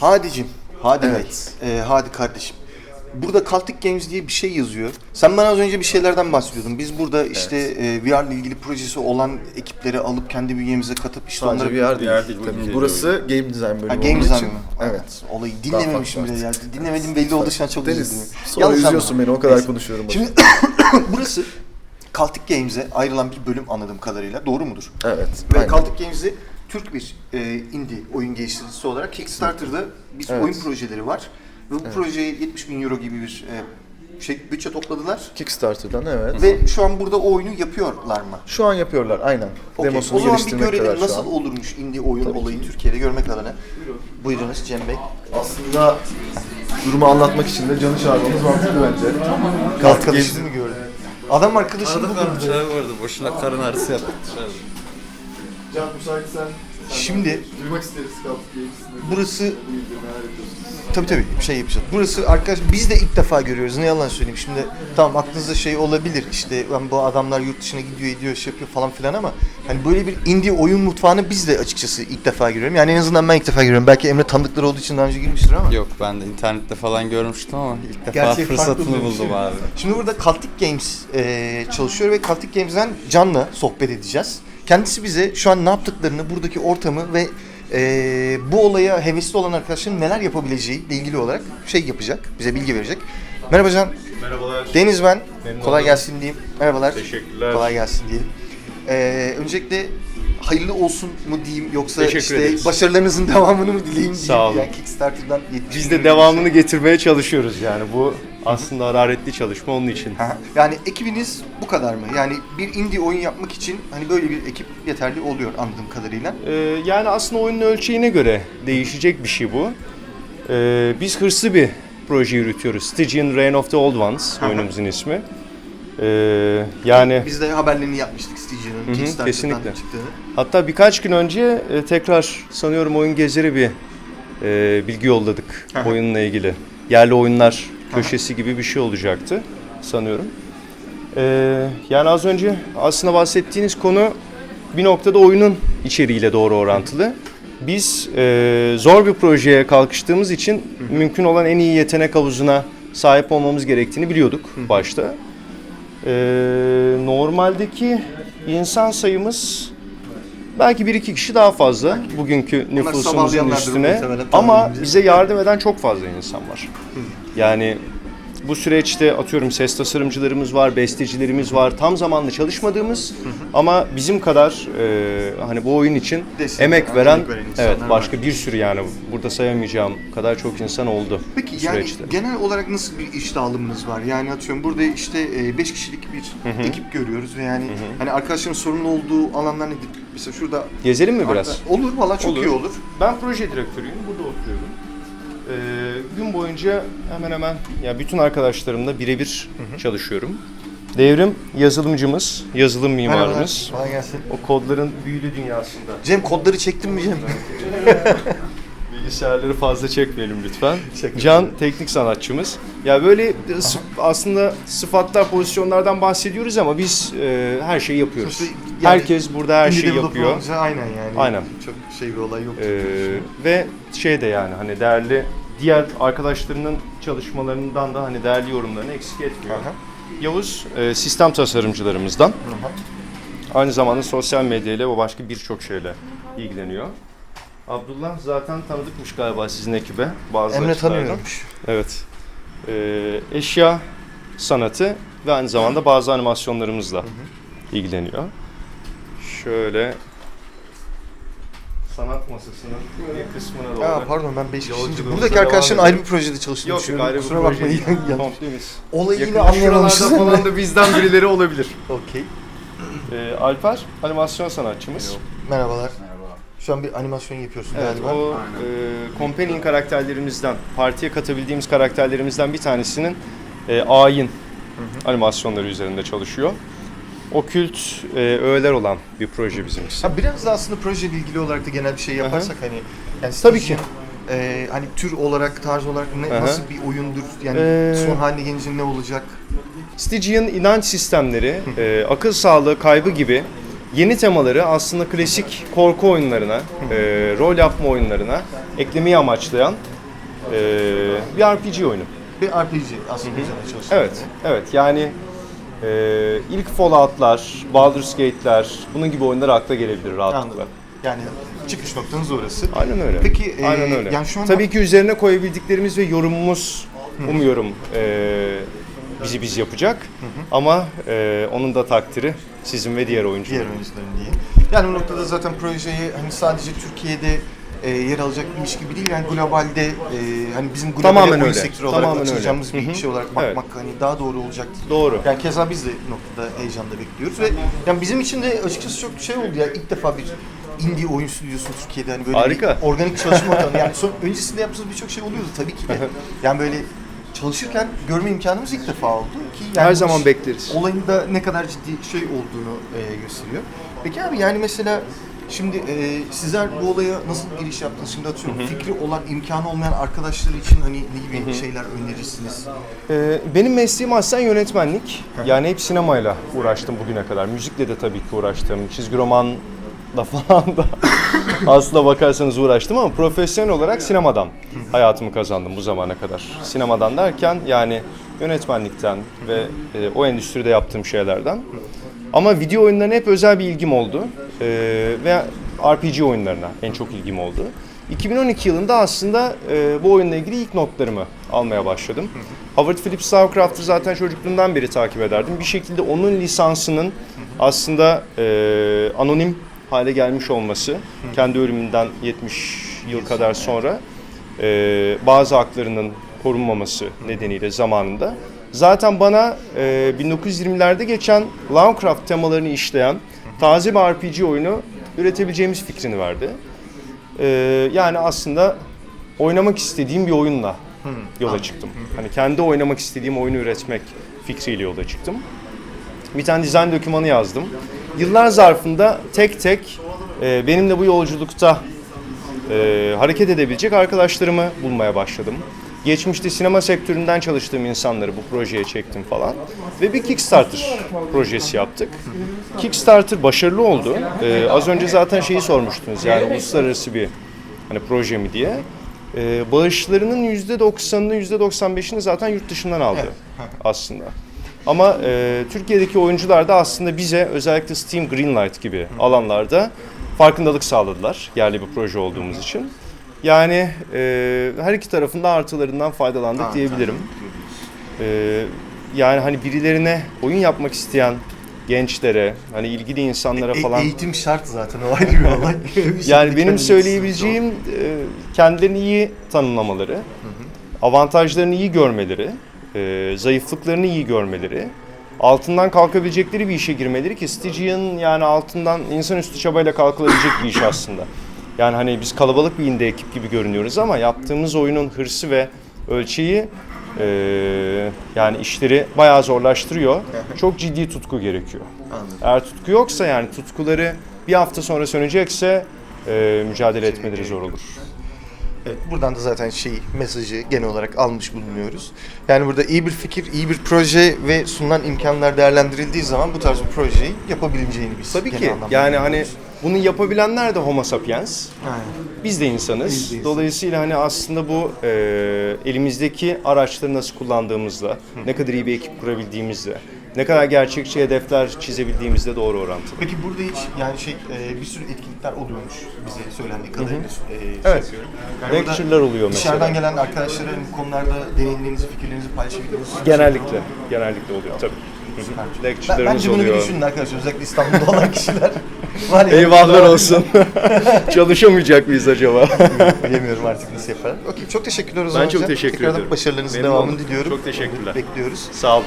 Hadicim, Hadi Evet. Bey, ee, Hadi kardeşim. Burada Celtic Games diye bir şey yazıyor. Sen bana az önce bir şeylerden bahsediyordun. Biz burada işte e, VR ile ilgili projesi olan ekipleri alıp kendi bünyemize katıp işte Sadece onları... bir yer değil. değil, bu Tabii. bir Burası game design bölümü Ha, olduğu game design için. mi? Evet. Olayı dinlememişim farklı bile ya. Dinlemediğim belli oldu şu an çok üzüldüm. Deniz, sonra Yalnız sen üzüyorsun beni o kadar Neyse. konuşuyorum. Şimdi burası Celtic Games'e ayrılan bir bölüm anladığım kadarıyla. Doğru mudur? evet. Ve aynen. Celtic Games'i Türk bir e, indie oyun geliştiricisi olarak Kickstarter'da bir Evet. oyun projeleri var. Ve bu projeye 70 bin euro gibi bir e, şey bütçe topladılar. Kickstarter'dan evet. Ve şu an burada o oyunu yapıyorlar mı? Şu an yapıyorlar aynen. Okey, Demosunu O zaman bir geliştirmekteler görelim şu nasıl an. olurmuş indie oyun Tabii olayı ki. Türkiye'de görmek adına. Buyurunuz Cem Bey. Aslında durumu anlatmak için de canı çağırmamız mantıklı bence. Kalk Arkadaşını mı gördün? Adam arkadaşını Arada kalmış gördü? abi vardı. Boşuna karın ağrısı yaptı. Can müsaitsen Şimdi duymak isteriz Kalk Games'ini. burası Neler yapıyorsunuz? Tabii tabii şey yapacağız. Burası arkadaş biz de ilk defa görüyoruz. Ne yalan söyleyeyim. Şimdi tamam aklınızda şey olabilir. İşte ben bu adamlar yurt dışına gidiyor ediyor şey yapıyor falan filan ama hani böyle bir indie oyun mutfağını biz de açıkçası ilk defa görüyorum. Yani en azından ben ilk defa görüyorum. Belki Emre tanıdıkları olduğu için daha önce girmiştir ama. Yok ben de internette falan görmüştüm ama ilk defa Gerçek farklı fırsatını bir buldum şey. abi. Şimdi burada Celtic Games e, çalışıyor ve Celtic Games'den Can'la sohbet edeceğiz. Kendisi bize şu an ne yaptıklarını, buradaki ortamı ve e, bu olaya hevesli olan arkadaşların neler yapabileceği ile ilgili olarak şey yapacak, bize bilgi verecek. Merhaba Can. Merhabalar. Deniz ben. Memnun Kolay oldum. gelsin diyeyim. Merhabalar. Teşekkürler. Kolay gelsin diyelim. Ee, öncelikle hayırlı olsun mu diyeyim yoksa Teşekkür işte ederiz. başarılarınızın devamını mı dileyim diyeyim. Sağ olun. Yani Kickstarter'dan 70 Biz de devamını getirmeye çalışıyoruz yani. Bu aslında hararetli çalışma onun için. Ha, Yani ekibiniz bu kadar mı? Yani bir indie oyun yapmak için hani böyle bir ekip yeterli oluyor anladığım kadarıyla. Ee, yani aslında oyunun ölçeğine göre değişecek bir şey bu. Ee, biz hırslı bir proje yürütüyoruz. Stygian Reign of the Old Ones oyunumuzun ismi. Ee, yani Biz de haberlerini yapmıştık Stygian'ın Kickstarter'dan kesinlikle. çıktığını. hatta birkaç gün önce e, tekrar sanıyorum oyun gezeri bir e, bilgi yolladık Aha. oyunla ilgili. Yerli oyunlar köşesi gibi bir şey olacaktı sanıyorum. Ee, yani az önce aslında bahsettiğiniz konu bir noktada oyunun içeriğiyle doğru orantılı. Biz e, zor bir projeye kalkıştığımız için mümkün olan en iyi yetenek havuzuna sahip olmamız gerektiğini biliyorduk başta. Ee, normaldeki insan sayımız belki bir iki kişi daha fazla bugünkü nüfusumuzun üstüne ama bize yardım eden çok fazla insan var. Yani bu süreçte atıyorum ses tasarımcılarımız var, bestecilerimiz var. Tam zamanlı çalışmadığımız ama bizim kadar e, hani bu oyun için Destek emek veren, veren emek veren insanlar evet var. başka bir sürü yani burada sayamayacağım kadar çok insan oldu Peki bu yani süreçte. genel olarak nasıl bir iş dağılımınız var? Yani atıyorum burada işte 5 kişilik bir ekip görüyoruz ve yani hani arkadaşların sorumlu olduğu alanlar nedir? Mesela şurada Gezelim mi biraz? Olur valla çok Olur. iyi olur. Ben proje direktörüyüm, gün boyunca hemen hemen ya bütün arkadaşlarımla birebir çalışıyorum. Devrim yazılımcımız, yazılım mimarımız. Kolay gelsin. O kodların büyülü dünyasında. Cem kodları çektin mi Cem? Bilgisayarları fazla çekmeyelim lütfen. Çekmeyelim. Can teknik sanatçımız. Ya böyle sı- aslında sıfatlar, pozisyonlardan bahsediyoruz ama biz e, her şeyi yapıyoruz. Sonuçta yani Herkes burada her şeyi yapıyor. olunca Aynen yani. Aynen. Çok şey bir olay yok. Ee, ve şey de yani hani değerli diğer arkadaşlarının çalışmalarından da hani değerli yorumlarını eksik etmiyor. Aha. Yavuz e, sistem tasarımcılarımızdan. Aha. Aynı zamanda sosyal medyayla ve başka birçok şeyle ilgileniyor. Abdullah zaten tanıdıkmış galiba sizin ekibe bazı Emre açılardan. tanıyormuş. Evet. Ee, eşya sanatı ve aynı zamanda bazı animasyonlarımızla ilgileniyor. Şöyle sanat masasının bir kısmına doğru. Aa, pardon ben 5 kişiyim. Buradaki arkadaşların ayrı bir projede çalıştığını Yok düşünüyorum. ayrı bir Kusura proje bakmayın. Komplemiz. Olayı yine Yakın anlayamamışız. falan da bizden birileri olabilir. Okey. Ee, Alper animasyon sanatçımız. Merhabalar. Şu an bir animasyon yapıyorsun Evet, galiba. o e, companion karakterlerimizden, partiye katabildiğimiz karakterlerimizden bir tanesinin e, ayin animasyonları üzerinde çalışıyor. O kült e, öğeler olan bir proje bizimkisi. Ha, biraz da aslında projeyle ilgili olarak da genel bir şey yaparsak hani yani Tabii sizin, e, hani tür olarak, tarz olarak ne, Aha. nasıl bir oyundur? Yani Ee, son haline gelince ne olacak? Stygian inanç sistemleri, e, akıl sağlığı kaybı gibi yeni temaları aslında klasik korku oyunlarına, e, rol yapma oyunlarına eklemeyi amaçlayan e, bir RPG oyunu. Bir RPG aslında üzerine çalıştığınız. Evet, evet. Yani e, ilk Fallout'lar, Baldur's Gate'ler, bunun gibi oyunlar akla gelebilir rahatlıkla. Anladım. Yani çıkış noktanız orası. Aynen öyle. Peki, e, Aynen öyle. yani şu anda- Tabii ki üzerine koyabildiklerimiz ve yorumumuz umuyorum e, bizi biz yapacak. Ama e, onun da takdiri sizin ve diğer oyuncuların. diğer oyuncuların diye. Yani bu noktada zaten projeyi hani sadece Türkiye'de e, yer alacakmış gibi değil yani globalde e, hani bizim global Tamamen oyun öyle. sektörü olarak Tamamen öyle. açılacağımız bir Hı hı. şey olarak bakmak hani daha doğru olacaktır. Doğru. Yani keza biz de noktada heyecanla bekliyoruz ve yani bizim için de açıkçası çok şey oldu ya ilk defa bir indie oyun stüdyosu Türkiye'de hani böyle Harika. bir organik çalışma ortamı. Yani son, öncesinde yaptığımız birçok şey oluyordu tabii ki de. Yani böyle çalışırken görme imkanımız ilk defa oldu ki yani Her bu zaman iş- bekleriz. olayın da ne kadar ciddi şey olduğunu e, gösteriyor. Peki abi yani mesela şimdi e, sizler bu olaya nasıl giriş yaptınız? Şimdi atıyorum fikri olan, imkanı olmayan arkadaşlar için hani ne gibi şeyler önerirsiniz? Ee, benim mesleğim aslında yönetmenlik. Yani hep sinemayla uğraştım bugüne kadar. Müzikle de tabii ki uğraştım. Çizgi romanla falan da aslında bakarsanız uğraştım ama profesyonel olarak sinemadan hayatımı kazandım bu zamana kadar. Sinemadan derken yani yönetmenlikten ve e, o endüstride yaptığım şeylerden. Ama video oyunlarına hep özel bir ilgim oldu. Ee, ve RPG oyunlarına en çok ilgim oldu. 2012 yılında aslında e, bu oyunla ilgili ilk notlarımı almaya başladım. Howard Phillips Lovecraft'ı zaten çocukluğumdan beri takip ederdim. Bir şekilde onun lisansının aslında e, anonim hale gelmiş olması, kendi ölümünden 70 yıl kadar sonra e, bazı haklarının korunmaması nedeniyle zamanında zaten bana e, 1920'lerde geçen Lovecraft temalarını işleyen taze bir RPG oyunu üretebileceğimiz fikrini verdi. E, yani aslında oynamak istediğim bir oyunla yola çıktım. Hani kendi oynamak istediğim oyunu üretmek fikriyle yola çıktım. Bir tane dizayn dokümanı yazdım. Yıllar zarfında tek tek e, benimle bu yolculukta e, hareket edebilecek arkadaşlarımı bulmaya başladım. Geçmişte sinema sektöründen çalıştığım insanları bu projeye çektim falan. Ve bir Kickstarter projesi yaptık. Kickstarter başarılı oldu. E, az önce zaten şeyi sormuştunuz yani uluslararası bir hani proje mi diye. E, bağışlarının %90'ını %95'ini zaten yurt dışından aldı aslında. Ama e, Türkiye'deki oyuncular da aslında bize özellikle Steam Greenlight gibi alanlarda farkındalık sağladılar yerli bir proje olduğumuz için. Yani e, her iki tarafında artılarından faydalandık diyebilirim. E, yani hani birilerine oyun yapmak isteyen gençlere, hani ilgili insanlara E- falan eğitim şart zaten o ayrı bir olay. Bir şekilde yani benim söyleyebileceğim e, kendilerini iyi tanımlamaları, avantajlarını iyi görmeleri, e, zayıflıklarını iyi görmeleri, altından kalkabilecekleri bir işe girmeleri ki Stygian yani altından insanüstü çabayla kalkılabilecek bir iş aslında. Yani hani biz kalabalık bir indie ekip gibi görünüyoruz ama yaptığımız oyunun hırsı ve ölçeği e, yani işleri bayağı zorlaştırıyor. Çok ciddi tutku gerekiyor. Eğer tutku yoksa yani tutkuları bir hafta sonra sönecekse e, mücadele etmeleri zor olur. Evet, buradan da zaten şey mesajı genel olarak almış bulunuyoruz. Yani burada iyi bir fikir, iyi bir proje ve sunulan imkanlar değerlendirildiği zaman bu tarz bir projeyi yapabileceğini biz Tabii genel ki anlamda yani hani görüyoruz. Bunu yapabilenler de homo sapiens. Aynen. Biz de insanız. Biz de insanız. Dolayısıyla hani aslında bu e, elimizdeki araçları nasıl kullandığımızla, ne kadar iyi bir ekip kurabildiğimizle, ne kadar gerçekçi hedefler çizebildiğimizle doğru orantılı. Peki burada hiç yani şey e, bir sürü etkinlikler oluyormuş bize söylendiği kadarıyla e, şey Evet. Yani Lecture'lar oluyor Dışarıdan mesela. gelen arkadaşlara bu konularda deneyimlerinizi, fikirlerinizi paylaşabilirsiniz. Genellikle, genellikle oluyor tabii. Hı hı. Ben, Lecture'larımız bence bunu bir oluyor. düşünün arkadaşlar özellikle İstanbul'da olan kişiler. Var ya, Eyvahlar olsun. Çalışamayacak mıyız acaba? Bilemiyorum artık nasıl yapar. Okey çok teşekkürler o zaman. çok teşekkür Tekrardan ediyorum. başarılarınızın Memnun devamını oldum. diliyorum. Çok teşekkürler. Bekliyoruz. Sağ olun.